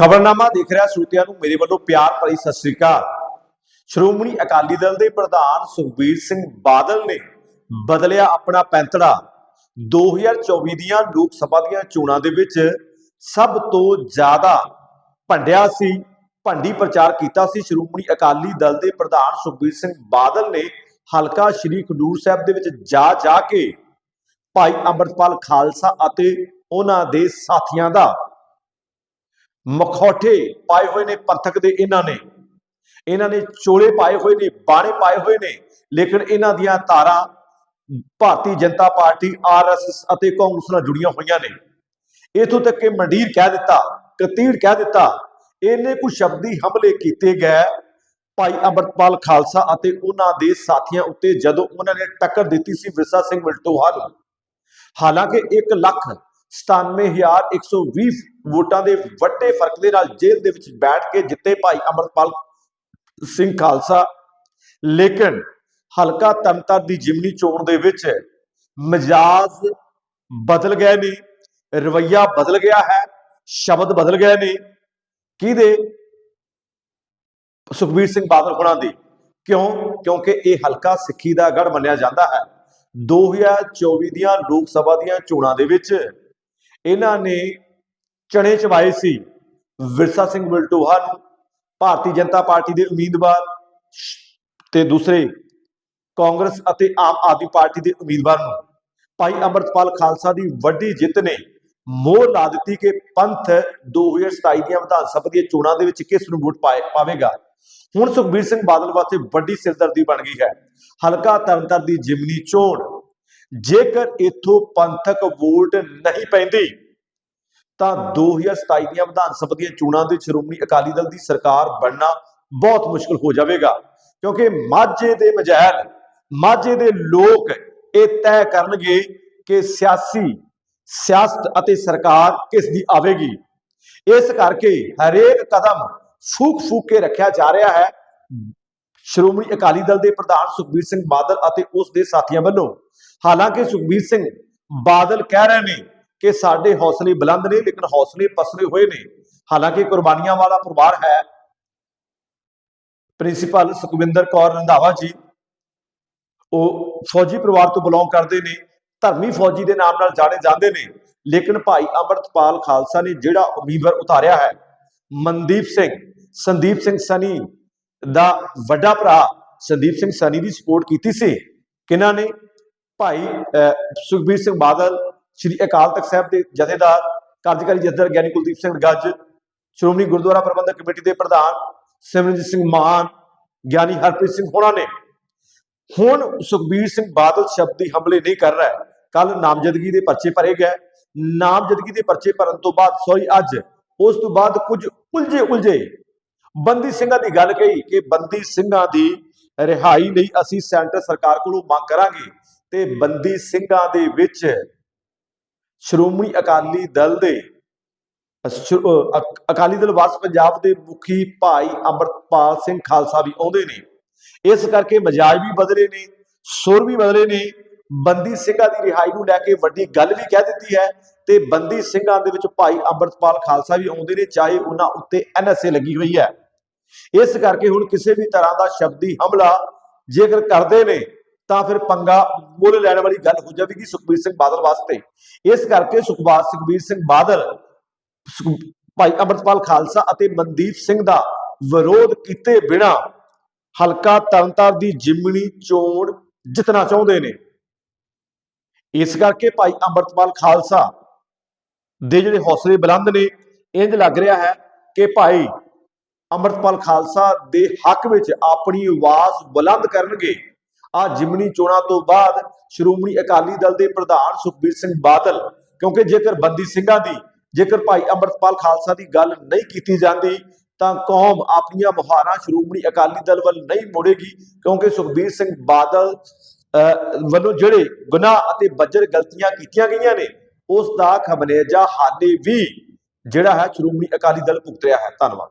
ਖਬਰਨਾਮਾ ਦੇਖ ਰਿਹਾ ਸਰੋਤਿਆਂ ਨੂੰ, ਮੇਰੇ ਵੱਲੋਂ ਪਿਆਰ ਭਰੀ ਸਤਿ ਸ੍ਰੀ ਅਕਾਲ। ਸ਼੍ਰੋਮਣੀ ਅਕਾਲੀ ਦਲ ਦੇ ਪ੍ਰਧਾਨ ਸੁਖਬੀਰ ਸਿੰਘ ਬਾਦਲ ਨੇ ਬਦਲਿਆ ਆਪਣਾ ਪੈਂਤੜਾ। 2024 ਦੀਆਂ ਲੋਕ ਸਭਾ ਦੀਆਂ ਚੋਣਾਂ ਦੇ ਵਿੱਚ ਸਭ ਤੋਂ ਜ਼ਿਆਦਾ ਭੰਡਿਆ ਸੀ, ਭੰਡੀ ਪ੍ਰਚਾਰ ਕੀਤਾ ਸੀ ਸ਼੍ਰੋਮਣੀ ਅਕਾਲੀ ਦਲ ਦੇ ਪ੍ਰਧਾਨ ਸੁਖਬੀਰ ਸਿੰਘ ਬਾਦਲ ਨੇ। ਹਲਕਾ ਸ਼੍ਰੀ ਖਡੂਰ ਸਾਹਿਬ ਦੇ ਵਿੱਚ ਜਾ ਜਾ ਕੇ ਭਾਈ ਅੰਮ੍ਰਿਤਪਾਲ ਖਾਲਸਾ ਅਤੇ ਉਹਨਾਂ ਦੇ ਸਾਥੀਆਂ ਦਾ ਮਖੌਟੇ ਪਾਏ ਹੋਏ ਨੇ ਪੰਥਕ ਦੇ ਇਹਨਾਂ ਨੇ। ਇਹਨਾਂ ਨੇ ਚੋਲੇ ਪਾਏ ਹੋਏ ਨੇ, ਬਾਣੇ ਪਾਏ ਹੋਏ ਨੇ, ਲੇਕਿਨ ਇਹਨਾਂ ਦੀਆਂ ਤਾਰਾਂ ਭਾਰਤੀ ਜਨਤਾ ਪਾਰਟੀ ਆਰਐਸਐਸ ਅਤੇ ਕਾਂਗਰਸ ਨਾਲ ਜੁੜੀਆਂ ਹੋਈਆਂ ਨੇ। ਇਥੋਂ ਤੱਕ ਕਿ ਮੰਡੀਰ ਕਹਿ ਦਿੱਤਾ, ਕਤੀੜ ਕਹਿ ਦਿੱਤਾ ਇਹਨੇ ਕੁ ਸ਼ਬਦੀ ਹਮਲੇ ਕੀਤੇ ਗਏ। ਭਾਈ ਅਮਰਪਾਲ ਖਾਲਸਾ ਅਤੇ ਉਹਨਾਂ ਦੇ ਸਾਥੀਆਂ ਉੱਤੇ ਜਦੋਂ ਉਹਨਾਂ ਨੇ ਟੱਕਰ ਦਿੱਤੀ ਸੀ ਵਿਰਸਾ ਸਿੰਘ ਵਲਟੋਹਾ ਨੂੰ। ਹਾਲਾਂਕਿ 1 ਲੱਖ 97120 ਵੋਟਾਂ ਦੇ ਵੱਡੇ ਫ਼ਰਕ ਦੇ ਨਾਲ ਜੇਲ੍ਹ ਦੇ ਵਿੱਚ ਬੈਠ ਕੇ ਜਿੱਤੇ ਭਾਈ ਅਮਰਪਾਲ ਸਿੰਘ ਖਾਲਸਾ। ਲੇਕਿਨ ਹਲਕਾ ਤੰਤਰ ਦੀ ਜਿਮਨੀ ਚੋਣ ਦੇ ਵਿੱਚ ਮਜਾਜ ਬਦਲ ਗਏ ਨੇ, ਰਵਈਆ ਬਦਲ ਗਿਆ ਹੈ, ਸ਼ਬਦ ਬਦਲ ਗਏ ਨੇ। ਕਿਹਦੇ? ਸੁਖਬੀਰ ਸਿੰਘ ਬਾਦਲ ਹੋਣਾ ਦੀ। ਕਿਉਂ? ਕਿਉਂਕਿ ਇਹ ਹਲਕਾ ਸਿੱਖੀ ਦਾ ਗੜ ਮੰਨਿਆ ਜਾਂਦਾ ਹੈ। 2024 ਦੀਆਂ ਲੋਕ ਸਭਾ ਦੀਆਂ ਚੋਣਾਂ ਦੇ ਵਿੱਚ ਇਹਨਾਂ ਨੇ ਚਣੇ ਚਵਾਏ ਸੀ। ਵਿਰਸਾ ਸਿੰਘ ਵਲਟੋਹਾ ਨੂੰ, ਭਾਰਤੀ ਜਨਤਾ ਪਾਰਟੀ ਦੇ ਉਮੀਦਵਾਰ ਤੇ ਦੂਸਰੇ ਕਾਂਗਰਸ ਅਤੇ ਆਮ ਆਦਮੀ ਪਾਰਟੀ ਦੇ ਉਮੀਦਵਾਰ ਨੂੰ। ਭਾਈ ਅਮਰਤਪਾਲ ਖਾਲਸਾ ਦੀ ਵੱਡੀ ਜਿੱਤ ਨੇ ਮੋਹ ਲਾ ਦਿੱਤੀ ਕਿ ਪੰਥ 2027 ਦੀਆਂ ਵਿਧਾਨ ਸਭਾ ਦੀਆਂ ਚੋਣਾਂ ਦੇ ਵਿੱਚ ਕਿਸ ਨੂੰ ਵੋਟ ਪਾਏ ਪਾਵੇਗਾ। ਹੁਣ ਸੁਖਬੀਰ ਸਿੰਘ ਬਾਦਲ ਵਾਸਤੇ ਵੱਡੀ ਸਿਰਦਰਦੀ ਬਣ ਗਈ ਹੈ। ਹਲਕਾ ਤਰਨਤਾਰਨ ਦੀ ਜਿਮਨੀ ਚੋਣ ਜੇਕਰ ਇਥੋਂ ਪੰਥਕ ਵੋਟ ਨਹੀਂ ਪੈਂਦੀ, ਤਾਂ 2027 ਦੀਆਂ ਵਿਧਾਨ ਸਭਾ ਦੀਆਂ ਚੋਣਾਂ ਦੇ ਸ਼੍ਰੋਮਣੀ ਅਕਾਲੀ ਦਲ ਦੀ ਸਰਕਾਰ ਬਣਨਾ ਬਹੁਤ ਮੁਸ਼ਕਲ ਹੋ ਜਾਵੇਗਾ। ਕਿਉਂਕਿ ਮਾਝੇ ਦੇ ਮਜਹਿਲ ਮਾਝੇ ਦੇ ਲੋਕ ਇਹ ਤੈਅ ਕਰਨਗੇ ਕਿ ਸਿਆਸੀ, ਸਿਆਸਤ ਅਤੇ ਸਰਕਾਰ ਕਿਸ ਦੀ ਆਵੇਗੀ। ਇਸ ਕਰਕੇ ਹਰੇਕ ਕਦਮ ਫੂਕ ਫੂਕ ਕੇ ਰੱਖਿਆ ਜਾ ਰਿਹਾ ਹੈ। ਸ਼੍ਰੋਮਣੀ ਅਕਾਲੀ ਦਲ ਦੇ ਪ੍ਰਧਾਨ ਸੁਖਬੀਰ ਸਿੰਘ ਬਾਦਲ ਅਤੇ ਉਸ ਦੇ ਸਾਥੀਆਂ ਵੱਲੋਂ ਹਾਲਾਂਕਿ ਸੁਖਬੀਰ ਸਿੰਘ ਬਾਦਲ ਕਹਿ ਰਹੇ ਨੇ ਕਿ ਸਾਡੇ ਹੌਸਲੇ ਬੁਲੰਦ ਨੇ, ਲੇਕਿਨ ਹੌਸਲੇ ਪਸਰੇ ਹੋਏ ਨੇ। ਹਾਲਾਂਕਿ ਕੁਰਬਾਨੀਆਂ ਵਾਲਾ ਪਰਿਵਾਰ ਹੈ। ਪ੍ਰਿੰਸੀਪਲ ਸੁਖਵਿੰਦਰ ਕੌਰ ਰੰਧਾਵਾ ਜੀ, ਉਹ ਫੌਜੀ ਪਰਿਵਾਰ ਤੋਂ ਬਿਲੋਂਗ ਕਰਦੇ ਨੇ, ਧਰਮੀ ਫੌਜੀ ਦੇ ਨਾਮ ਨਾਲ ਜਾਣੇ ਜਾਂਦੇ ਨੇ। ਲੇਕਿਨ ਭਾਈ ਅਮਰਤਪਾਲ ਖਾਲਸਾ ਨੇ ਜਿਹੜਾ ਉਮੀਦਵਾਰ ਉਤਾਰਿਆ ਹੈ, ਮਨਦੀਪ ਸਿੰਘ, ਸੰਦੀਪ ਸਿੰਘ ਸਨੀ ਦਾ ਵੱਡਾ ਭਰਾ ਸੰਦੀਪ ਸਿੰਘ ਸਨੀ ਦੀ ਸਪੋਰਟ ਕੀਤੀ ਸੀ। ਕਿਹਨਾਂ ਨੇ? ਭਾਈ ਸੁਖਬੀਰ ਸਿੰਘ ਬਾਦਲ, ਸ੍ਰੀ ਅਕਾਲ ਤਖਤ ਸਾਹਿਬ ਦੇ ਜਥੇਦਾਰ, ਕਾਰਜਕਾਰੀ ਜਥੇਦਾਰ ਗਿਆਨੀ ਕੁਲਦੀਪ ਸਿੰਘ ਗੱਜ, ਸ਼੍ਰੋਮਣੀ ਗੁਰਦੁਆਰਾ ਪ੍ਰਬੰਧਕ ਕਮੇਟੀ ਦੇ ਪ੍ਰਧਾਨ ਸਿਮਰਨਜੀਤ ਸਿੰਘ ਮਾਨ, ਗਿਆਨੀ ਹਰਪ੍ਰੀਤ ਸਿੰਘ ਹੋਣਾ ਨੇ। ਹੁਣ ਸੁਖਬੀਰ ਸਿੰਘ ਬਾਦਲ ਸ਼ਬਦੀ ਹਮਲੇ ਨਹੀਂ ਕਰ ਰਿਹਾ ਕੱਲ ਨਾਮਜ਼ਦਗੀ ਦੇ ਪਰਚੇ ਭਰੇ ਗਏ। ਨਾਮਜ਼ਦਗੀ ਦੇ ਪਰਚੇ ਭਰਨ ਤੋਂ ਬਾਅਦ, ਸੌਰੀ, ਅੱਜ। ਉਸ ਤੋਂ ਬਾਅਦ ਕੁਝ ਉਲਝੇ ਉਲਝੇ ਬੰਦੀ ਸਿੰਘਾਂ ਦੀ ਗੱਲ ਕਹੀ ਕਿ ਬੰਦੀ ਸਿੰਘਾਂ ਦੀ ਰਿਹਾਈ ਲਈ ਅਸੀਂ ਸੈਂਟਰ ਸਰਕਾਰ ਕੋਲੋਂ ਮੰਗ ਕਰਾਂਗੇ। ਤੇ ਬੰਦੀ ਸਿੰਘਾਂ ਦੇ ਵਿੱਚ ਸ਼੍ਰੋਮਣੀ ਅਕਾਲੀ ਦਲ ਦੇ ਅਕਾਲੀ ਦਲ ਵਾਰਸ ਪੰਜਾਬ ਦੇ ਮੁਖੀ ਭਾਈ ਅੰਮ੍ਰਿਤਪਾਲ ਸਿੰਘ ਖਾਲਸਾ ਵੀ ਆਉਂਦੇ ਨੇ। ਇਸ ਕਰਕੇ ਮਜਾਜ ਵੀ ਬਦਲੇ ਨੇ, ਸੁਰ ਵੀ ਬਦਲੇ ਨੇ। ਬੰਦੀ ਸਿੰਘਾਂ ਦੀ ਰਿਹਾਈ ਨੂੰ ਲੈ ਕੇ ਵੱਡੀ ਗੱਲ ਵੀ ਕਹਿ ਦਿੱਤੀ ਹੈ ਤੇ ਬੰਦੀ ਸਿੰਘਾਂ ਦੇ ਵਿੱਚ ਭਾਈ ਅੰਮ੍ਰਿਤਪਾਲ ਖਾਲਸਾ ਵੀ ਆਉਂਦੇ ਨੇ, ਚਾਹੇ ਉਹਨਾਂ ਉੱਤੇ ਐਨਐਸਏ ਲੱਗੀ ਹੋਈ ਹੈ। ਇਸ ਕਰਕੇ ਹੁਣ ਕਿਸੇ ਵੀ ਤਰ੍ਹਾਂ ਦਾ ਸ਼ਬਦੀ ਹਮਲਾ ਜੇਕਰ ਕਰਦੇ ਨੇ ਤਾਂ ਫਿਰ ਪੰਗਾ ਮੁੱਲ ਲੈਣ ਵਾਲੀ ਗੱਲ ਹੋ ਜਾਵੇਗੀ ਸੁਖਬੀਰ ਸਿੰਘ ਬਾਦਲ ਵਾਸਤੇ। ਇਸ ਕਰਕੇ ਸੁਖਬਾਜ ਸੁਖਬੀਰ ਸਿੰਘ ਬਾਦਲ ਸੁਖ- ਭਾਈ ਅਮਰਤਪਾਲ ਖਾਲਸਾ ਅਤੇ ਮਨਦੀਪ ਸਿੰਘ ਦਾ ਵਿਰੋਧ ਕੀਤੇ ਬਿਨਾ ਹਲਕਾ ਤਰਨਤਾਰ ਦੀ ਜਿਮਣੀ ਚੋਣ ਜਿੱਤਣਾ ਚਾਹੁੰਦੇ ਨੇ। ਇਸ ਕਰਕੇ ਭਾਈ ਅਮਰਤਪਾਲ ਖਾਲਸਾ ਦੇ ਜਿਹੜੇ ਹੌਸਲੇ ਬੁਲੰਦ ਨੇ ਇੰਜ ਲੱਗ ਰਿਹਾ ਹੈ ਕਿ ਭਾਈ ਅਮਰਤਪਾਲ ਖਾਲਸਾ ਦੇ ਹੱਕ ਵਿੱਚ ਆਪਣੀ ਆਵਾਜ਼ ਬੁਲੰਦ ਕਰਨਗੇ। ਆ ਜਿਮਨੀ ਚੋਣਾਂ ਤੋਂ ਬਾਅਦ ਸ਼੍ਰੋਮਣੀ ਅਕਾਲੀ ਦਲ ਦੇ ਪ੍ਰਧਾਨ ਸੁਖਬੀਰ ਸਿੰਘ ਬਾਦਲ ਕਿਉਂਕਿ ਜੇਕਰ ਬੰਦੀ ਸਿੰਘਾਂ ਦੀ ਜੇਕਰ ਭਾਈ ਅਮਰਤਪਾਲ ਖਾਲਸਾ ਦੀ ਗੱਲ ਨਹੀਂ ਕੀਤੀ ਜਾਂਦੀ ਤਾਂ ਕੌਮ ਆਪਣੀਆਂ ਮੁਹਾਰਾਂ ਸ਼੍ਰੋਮਣੀ ਅਕਾਲੀ ਦਲ ਵੱਲ ਨਹੀਂ ਮੋੜੇਗੀ ਕਿਉਂਕਿ ਸੁਖਬੀਰ ਸਿੰਘ ਬਾਦਲ ਅਹ, ਵੱਲੋਂ ਜਿਹੜੇ ਗੁਨਾਹ ਅਤੇ ਬੱਜਰ ਗਲਤੀਆਂ ਕੀਤੀਆਂ ਗਈਆਂ ਨੇ ਉਸ ਦਾ ਖਮਨੇਜਾ ਹਾਲੇ ਵੀ ਜਿਹੜਾ ਹੈ ਸ਼੍ਰੋਮਣੀ ਅਕਾਲੀ ਦਲ ਭੁਗਤ ਰਿਹਾ ਹੈ। ਧੰਨਵਾਦ।